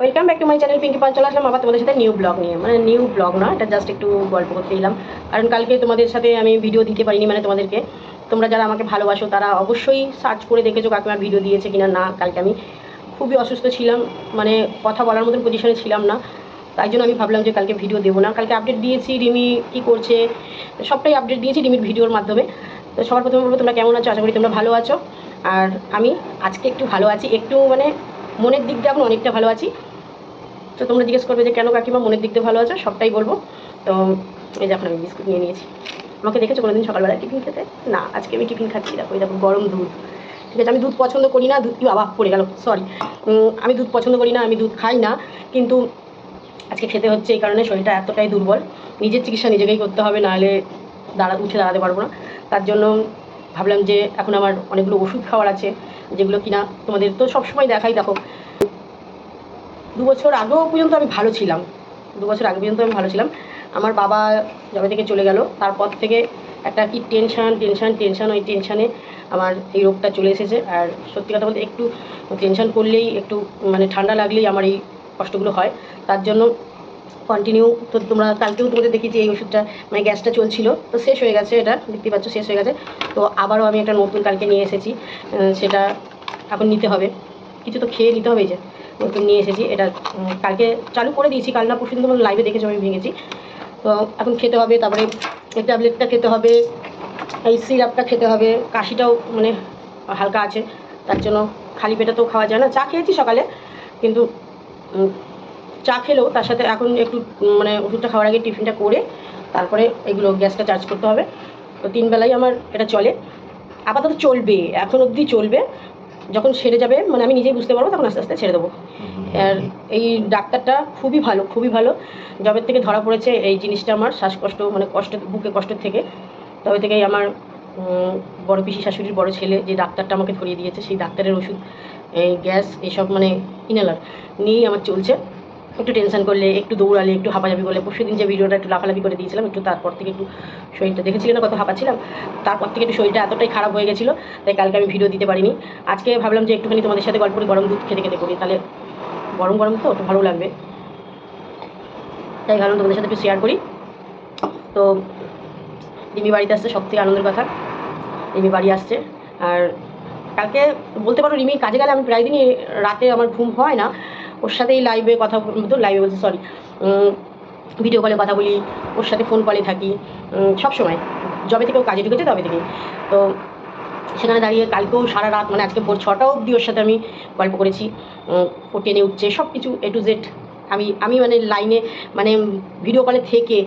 Welcome back to my channel Pinky Pan চলে আসলাম আবার তোমাদের সাথে নিউ ব্লগ নিয়ে। মানে নিউ ব্লগ না, এটা জাস্ট একটু গল্প করতে এলাম। কারণ কালকে তোমাদের সাথে আমি ভিডিও দিতে পারিনি মানে তোমাদেরকে। তোমরা যারা আমাকে ভালোবাসো, তারা অবশ্যই সার্চ করে দেখেছ কাকিমার ভিডিও দিয়েছে কিনা। না, কালকে আমি খুবই অসুস্থ ছিলাম। মানে কথা বলার মতন পজিশনে ছিলাম না। তাই জন্য আমি ভাবলাম যে কালকে ভিডিও দেবো না। কালকে আপডেট দিয়েছি, রিমি কী করছে? সবটাই আপডেট দিয়েছি রিমির ভিডিওর মাধ্যমে। তো সবার প্রথমে বলব, তোমরা কেমন আছো? আশা করি তোমরা ভালো আছো। আর আমি আজকে একটু ভালো আছি। একটু মানে মনের দিক দিয়ে এখন অনেকটা ভালো আছি। তো তোমরা জিজ্ঞেস করবে যে কেন কাকিমা মনের দিক দিয়ে ভালো আছো? সবটাই বলব। তো এই দেখো আমি বিস্কুট নিয়ে নিয়েছি। আমাকে দেখেছ কোনোদিন সকালবেলা টিফিন খেতে? না, আজকে আমি টিফিন খাচ্ছি, দেখো, এই দেখো, গরম দুধ। ঠিক আছে, আমি দুধ পছন্দ করি না, দুধ বাবা, পড়ে গেল সরি আমি দুধ পছন্দ করি না, আমি দুধ খাই না, কিন্তু আজকে খেতে হচ্ছে, এই কারণে শরীরটা এতটাই দুর্বল। নিজের চিকিৎসা নিজেকেই করতে হবে, নাহলে দাঁড়া উঠে দাঁড়াতে পারব না। তার জন্য ভাবলাম যে এখন আমার অনেকগুলো ওষুধ খাওয়ার আছে, যেগুলো কিনা তোমাদের তো সবসময় দেখাই, দেখো। দু বছর আগেও পর্যন্ত আমি ভালো ছিলাম। দু বছর আগে পর্যন্ত আমি ভালো ছিলাম। আমার বাবা যবে থেকে চলে গেল। তারপর থেকে একটা কি টেনশান টেনশান টেনশান ওই টেনশানে আমার এই রোগটা চলে এসেছে। আর সত্যি কথা বলতে একটু টেনশান করলেই একটু মানে ঠান্ডা লাগলেই আমার এই কষ্টগুলো হয়। তার জন্য কন্টিনিউ তো তোমরা কালকেও তোমাদের দেখেছি এই ওষুধটা মানে গ্যাসটা চলছিল। তো শেষ হয়ে গেছে এটা, দেখতে পাচ্ছ শেষ হয়ে গেছে। তো আবারও আমি একটা নতুন কালকে নিয়ে এসেছি। সেটা এখন নিতে হবে। কিছু তো খেয়ে নিতে হবে যে। নতুন নিয়ে এসেছি। এটা কালকে চালু করে দিয়েছি। কাল না পরশু তোমার লাইভে দেখেছ, আমি ভেঙেছি। তো এখন খেতে হবে, তারপরে এই ট্যাবলেটটা খেতে হবে, এই সিরাপটা খেতে হবে, কাশিটাও মানে হালকা আছে। তার জন্য খালি পেটে তো খাওয়া যায় না। চা খেয়েছি সকালে, কিন্তু চা খেলেও তার সাথে এখন একটু মানে ওষুধটা খাওয়ার আগে টিফিনটা করে তারপরে এগুলো গ্যাসটা চার্জ করতে হবে। তো তিন বেলাই আমার এটা চলে। আপাতত চলবে, এখন অবধি চলবে। যখন সেরে যাবে মানে আমি নিজেই বুঝতে পারব, তখন আস্তে আস্তে ছেড়ে দেবো। আর এই ডাক্তারটা খুবই ভালো খুবই ভালো। যবে থেকে ধরা পড়েছে, এই জিনিসটা আমার শ্বাসকষ্ট মানে কষ্ট, বুকে কষ্ট থেকে। তবে থেকেই আমার বড় পিসি শাশুড়ির বড় ছেলে যে ডাক্তারটা আমাকে ধরিয়ে দিয়েছে, সেই ডাক্তারের ওষুধ, এই গ্যাস, এসব মানে ইনহেলার নিয়েই আমার চলছে। একটু টেনশন করলে, একটু দৌড়ালে, একটু হাঁপাঝাপি করলে পরশু দিন যে ভিডিওটা একটু লাফালাফি করে দিয়েছিলাম, একটু তারপর থেকে একটু শরীরটা দেখেছিলে না কত হাঁপাচ্ছিলাম? তারপর থেকে একটু শরীরটা এতটাই খারাপ হয়ে গেছিল তাই কালকে আমি ভিডিও দিতে পারিনি। আজকে ভাবলাম যে একটুখানি তোমাদের সাথে গল্প করে, গরম দুধ খেতে খেতে করি। তাহলে গরম গরম তো একটু ভালো লাগবে। তাই ভাবলাম তোমাদের সাথে একটু শেয়ার করি। তো রিমি বাড়িতে আসছে, সব থেকে আনন্দের কথা। রিমি বাড়ি আসছে। আর কালকে, বলতে পারো রিমি, কাজে গেলে আমি প্রায় দিনই, রাতে আমার ঘুম হয় না। ওর সাথেই লাইভে কথা তো লাইভে বলছি সরি ভিডিও কলে কথা বলি, ওর সাথে ফোন কলে থাকি সব সময়। যবে থেকে ও কাজে ঢুকেছে, তবে থেকে তো সেখানে দাঁড়িয়ে কালকেও সারা রাত মানে আজকে ভোর ছটা অবধি ওর সাথে আমি গল্প করেছি ও টেনে উঠছে সব কিছু এ টু জেড আমি আমি মানে লাইনে মানে ভিডিও কলে থেকে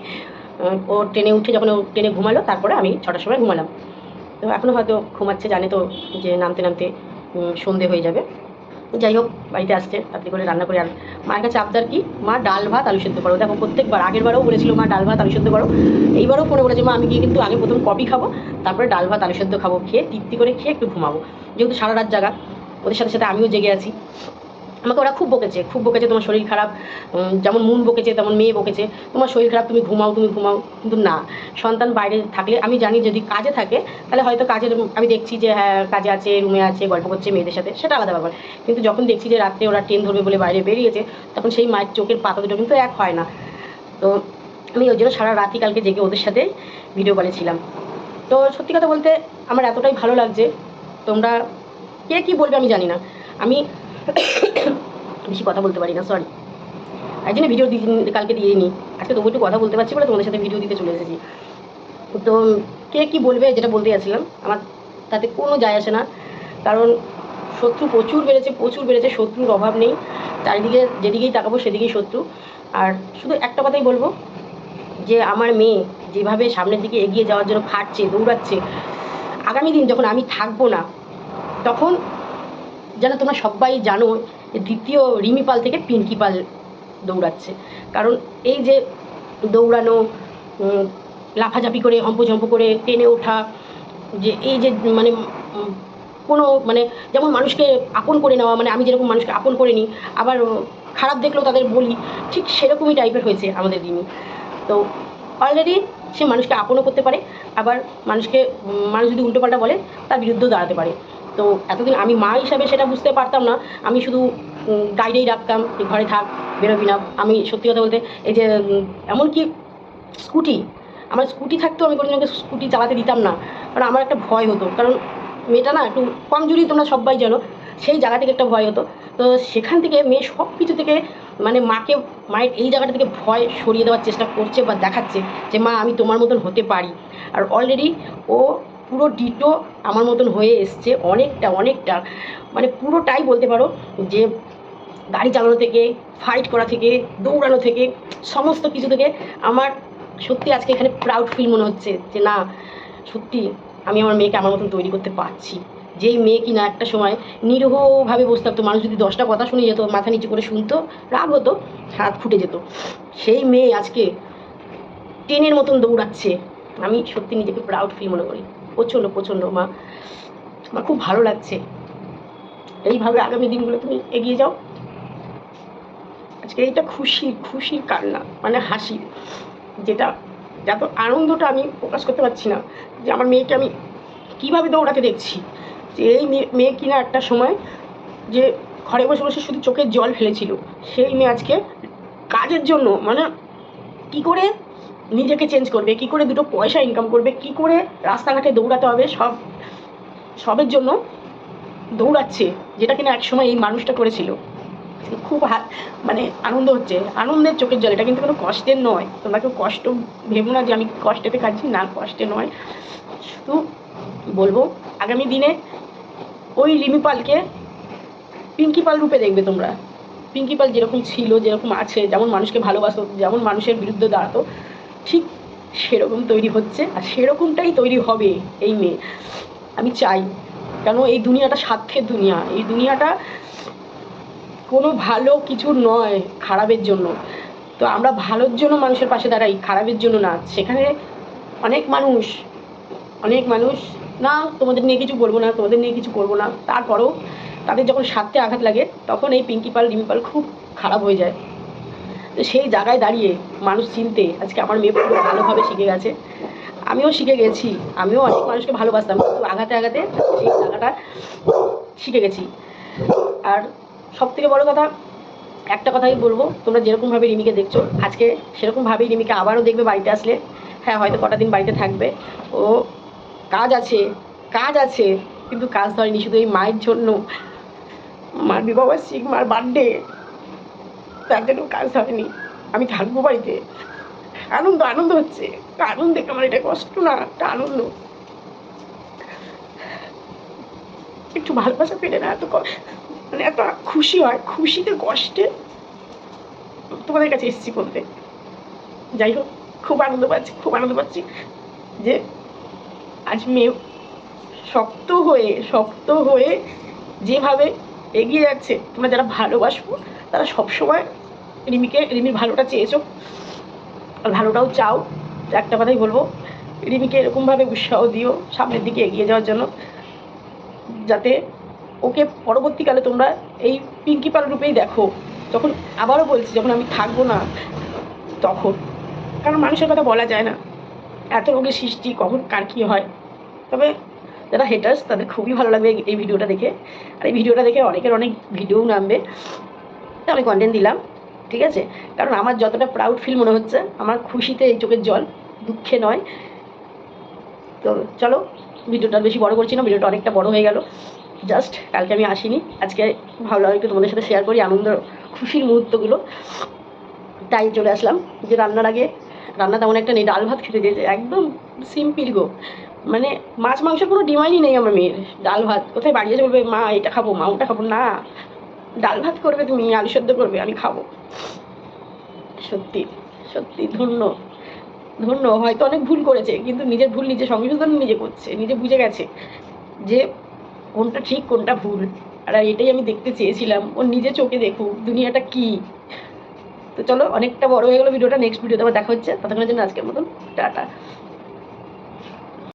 ও ট্রেনে উঠে যখন ও ট্রেনে ঘুমালো, তারপরে আমি ছটার সময় ঘুমালাম। তো এখনও হয়তো ঘুমাচ্ছে, জানে তো যে নামতে নামতে সন্ধে হয়ে যাবে। যাই হোক, বাড়িতে আসছে, তাড়াতাড়ি করে রান্না করে আর মায়ের কাছে আবদার কি? মা ডাল, ভাত, আলু সেদ্ধ করো। দেখো, প্রত্যেকবার আগের বারেও বলেছিল মা ডাল, ভাত, আলু সেদ্ধ করো। এইবারও ফোনে বলেছে, মা, আমি গিয়ে কিন্তু আগে প্রথম কপি খাব, তারপরে ডাল, ভাত, আলু সেদ্ধ খাব, খেয়ে তৃপ্তি করে খেয়ে একটু ঘুমাবো। যেহেতু সারা রাত জাগা, ওদের সাথে সাথে আমিও জেগে আছি। আমাকে ওরা খুব বকেছে খুব বকেছে তোমার শরীর খারাপ যেমন মন বকেছে, তেমন মেয়ে বকেছে। তোমার শরীর খারাপ, তুমি ঘুমাও তুমি ঘুমাও। কিন্তু না, সন্তান বাইরে থাকলে আমি জানি যদি কাজে থাকে, তাহলে হয়তো কাজের, আমি দেখছি যে হ্যাঁ কাজে আছে, রুমে আছে, গল্প করছে মেয়েদের সাথে, সেটা আলাদা ব্যাপার। কিন্তু যখন দেখছি যে রাত্রে ওরা ট্রেন ধরবে বলে বাইরে বেরিয়েছে, তখন সেই মায়ের চোখের পাতা দুটো কিন্তু এক হয় না। তো আমি ওই জন্য সারা রাতই কালকে জেগে ওদের সাথে ভিডিও কলে ছিলাম। তো সত্যি কথা বলতে, আমার এতটাই ভালো লাগছে, তোমরা, কে কী বলবে আমি জানি না। আমি বেশি কথা বলতে পারি না সরি তাই জন্য ভিডিও কালকে দিয়ে নিই আজকে তবু একটু কথা বলতে পারছি বলে তোমাদের সাথে ভিডিও দিতে চলে এসেছি। তো, কে কী বলবে যেটা বলতে যাচ্ছিলাম, আমার তাতে কোনো যায় আসে না। কারণ শত্রু প্রচুর বেড়েছে প্রচুর বেড়েছে, শত্রুর অভাব নেই। চারিদিকে যেদিকেই তাকাবো সেদিকেই শত্রু। আর শুধু একটা কথাই বলব, যে আমার মেয়ে যেভাবে সামনের দিকে এগিয়ে যাওয়ার জন্য খাটছে দৌড়াচ্ছে, আগামী দিন যখন আমি থাকব না, তখন যেন তোমরা সবাই জানো যে দ্বিতীয় রিমি পাল থেকে পিঙ্কি পাল দৌড়াচ্ছে। কারণ এই যে দৌড়ানো লাফাঝাপি করে, হম্পঝম্প করে, টেনে ওঠা, যে এই যে মানে কোনো মানে যেমন মানুষকে আপন করে নেওয়া মানে আমি যেরকম মানুষকে আপন করে নিই আবার খারাপ দেখলেও তাদের বলি, ঠিক সেরকমই টাইপের হয়েছে আমাদের রিমি। তো অলরেডি সে মানুষকে আপনও করতে পারে, আবার মানুষকে মানুষ যদি উল্টোপাল্টা বলে, তার বিরুদ্ধেও দাঁড়াতে পারে। তো এতদিন আমি মা হিসাবে সেটা বুঝতে পারতাম না। আমি শুধু গাইডেই রাখতাম ঘরে থাক, বেরোবি না। আমি সত্যি কথা বলতে, এই যে এমনকি স্কুটি, আমার স্কুটি থাকতেও আমি কোনো জনকে স্কুটি চালাতে দিতাম না। কারণ আমার একটা ভয় হতো। কারণ মেয়েটা না একটু কমজোরি, তোমরা সবাই জানো। সেই জায়গা থেকে একটা ভয় হতো। তো সেখান থেকে মেয়ে সব কিছু থেকে মানে মাকে, মায়ের এই জায়গাটা থেকে ভয় সরিয়ে দেওয়ার চেষ্টা করছে বা দেখাচ্ছে যে, মা, আমি তোমার মতন হতে পারি। আর অলরেডি ও পুরো ডিটো আমার মতন হয়ে এসছে অনেকটা অনেকটা। মানে পুরোটাই বলতে পারো যে গাড়ি চালানো থেকে ফাইট করা থেকে, দৌড়ানো থেকে, সমস্ত কিছু থেকে আমার সত্যি আজকে এখানে প্রাউড ফিল মনে হচ্ছে যে না, সত্যি আমি আমার মেয়েকে আমার মতন তৈরি করতে পারছি। যেই মেয়ে কিনা একটা সময় নিরীহভাবে বসে থাকতো মানুষ যদি দশটা কথা শুনে যেত, মাথা নিচু করে শুনতো, রাগ হতো, হাত ফুটে যেত। সেই মেয়ে আজকে ট্রেনের মতন দৌড়াচ্ছে। আমি সত্যি নিজেকে প্রাউড ফিল মনে করি। প্রচণ্ড প্রচণ্ড মা। আমার খুব ভালো লাগছে। এইভাবে আগামী দিনগুলো তুমি এগিয়ে যাও। আজকে এইটা খুশি খুশির কান্না মানে হাসি, যেটা, যত আনন্দটা আমি প্রকাশ করতে পারছি না। যে আমার মেয়েকে আমি কীভাবে দৌড়াতে দেখছি? যে এই মেয়ে- কিনা একটা সময় যে ঘরে বসে বসে শুধু চোখের জল ফেলেছিল। সেই মেয়ে আজকে কাজের জন্য মানে কি করে নিজেকে চেঞ্জ করবে, কি করে দুটো পয়সা ইনকাম করবে, কি করে রাস্তাঘাটে দৌড়াতে হবে, সব, সবের জন্য দৌড়াচ্ছে, যেটা কিনা একসময় এই মানুষটা করেছিল। খুব মানে আনন্দ হচ্ছে, আনন্দের চোখের জল, এটা কিন্তু কোনো কষ্টের নয়। তোমরা কেউ কষ্ট ভেবো না যে আমি কষ্টেতে খাচ্ছি না, কষ্টে নয়। শুধু বলব, আগামী দিনে ওই রিমি পালকে পিঙ্কি পাল রূপে দেখবে তোমরা। পিঙ্কি পাল যেরকম ছিল, যেরকম আছে, যেমন মানুষকে ভালোবাসতো, যেমন মানুষের বিরুদ্ধে দাঁড়াতো ঠিক সেরকম তৈরি হচ্ছে আর সেরকমটাই তৈরি হবে এই মেয়ে। আমি চাই। কেন এই দুনিয়াটা স্বার্থের দুনিয়া। এই দুনিয়াটা কোনো ভালো কিছু নয় খারাপের জন্য। তো আমরা ভালোর জন্য মানুষের পাশে দাঁড়াই, খারাপের জন্য না। সেখানে অনেক মানুষ অনেক মানুষ, না, তোমাদের নিয়ে কিছু বলব না, তোমাদের নিয়ে কিছু করব না। তারপরেও তাদের যখন স্বার্থে আঘাত লাগে, তখন এই পিঙ্কি পাল, রিমি পাল খুব খারাপ হয়ে যায়। তো সেই জায়গায় দাঁড়িয়ে মানুষ চিনতে আজকে আমার মেয়ে পুরো ভালোভাবে শিখে গেছে। আমিও শিখে গেছি, আমিও অনেক মানুষকে ভালোবাসতাম, কিন্তু আঘাতে আঘাতে সেই জায়গাটা শিখে গেছি। আর সব থেকে বড় কথা, একটা কথাই বলব, তোমরা যেরকমভাবে রিমিকে দেখছ, আজকে সেরকমভাবেই রিমিকে আবারও দেখবে বাড়িতে আসলে। হ্যাঁ হয়তো কটা দিন বাড়িতে থাকবে। ও কাজ আছে কাজ আছে, কিন্তু কাজ ধরেনি, শুধু এই মায়ের জন্য। মার বিবাহ বিবাহবার্ষিক মার বার্থডে তার জন্য কাজ হয়নি। আমি থাকব বাড়িতে। আনন্দ আনন্দ হচ্ছে। আনন্দ আমার এটা কষ্ট না, একটা আনন্দ। একটু ভালোবাসা পেলে না এত মানে এত খুশি হয়, খুশিতে কষ্টে তোমাদের কাছে এসেছি বলতে যাই হোক, খুব আনন্দ পাচ্ছি, খুব আনন্দ পাচ্ছি যে আজ মেয়ে শক্ত হয়ে শক্ত হয়ে যেভাবে এগিয়ে যাচ্ছে, তোমরা যারা ভালোবাসবো, তারা সবসময় রিমিকে, রিমির ভালোটা চেয়েছো? আর ভালোটাও চাও একটা কথাই বলব, রিমিকে এরকমভাবে উৎসাহ দিও সামনের দিকে এগিয়ে যাওয়ার জন্য, যাতে ওকে পরবর্তীকালে তোমরা এই পিঙ্কি পাল রূপেই দেখো। যখন আবারও বলছি, যখন আমি থাকব না, তখন। কারণ মানুষের কথা বলা যায় না, এত রোগের সৃষ্টি, কখন কার কী হয়। তবে যারা হেটার্স তাদের খুবই ভালো লাগবে এই- ভিডিওটা দেখে। আর এই ভিডিওটা দেখে অনেকের অনেক ভিডিও নামবে, তা আমি কন্টেন্ট দিলাম। ঠিক আছে? কারণ আমার যতটা প্রাউড ফিল মনে হচ্ছে, আমার খুশিতে এই চোখের জল দুঃখে নয়। তো চলো, ভিডিওটা বেশি বড় করছি না, ভিডিওটা অনেকটা বড় হয়ে গেল। জাস্ট কালকে আমি আসিনি, আজকে ভালো ভাবলাম একটু তোমাদের সাথে শেয়ার করি, আনন্দ, খুশির মুহূর্তগুলো। তাই চলে আসলাম। যে রান্নার আগে, রান্না তেমন একটা নেই, ডাল ভাত খেতে চেয়েছে। একদম সিম্পল গো। মানে মাছ মাংস কোনো ডিমান্ডই নেই আমার মেয়ের, ডাল ভাত। কোথায় বাড়ি এসে বলবে, মা, এটা খাব, মা, ওটা খাব। না। ডাল ভাত করবে, তুমি আলু সেদ্ধ করবে, আমি খাব। সত্যি সত্যি ধন্য ধন্য। হয়তো অনেক ভুল করেছে, কিন্তু নিজের ভুল নিজে সংশোধন নিজে করছে, নিজে বুঝে গেছে যে কোনটা ঠিক, কোনটা ভুল। আর এটাই আমি দেখতে চেয়েছিলাম, ও নিজে চোখে দেখুক দুনিয়াটা কি। তো চলো, অনেকটা বড় হয়ে গেলো ভিডিওটা নেক্সট ভিডিওতে আবার দেখা হচ্ছে। ততক্ষণের জন্য আজকের মতন, টাটা।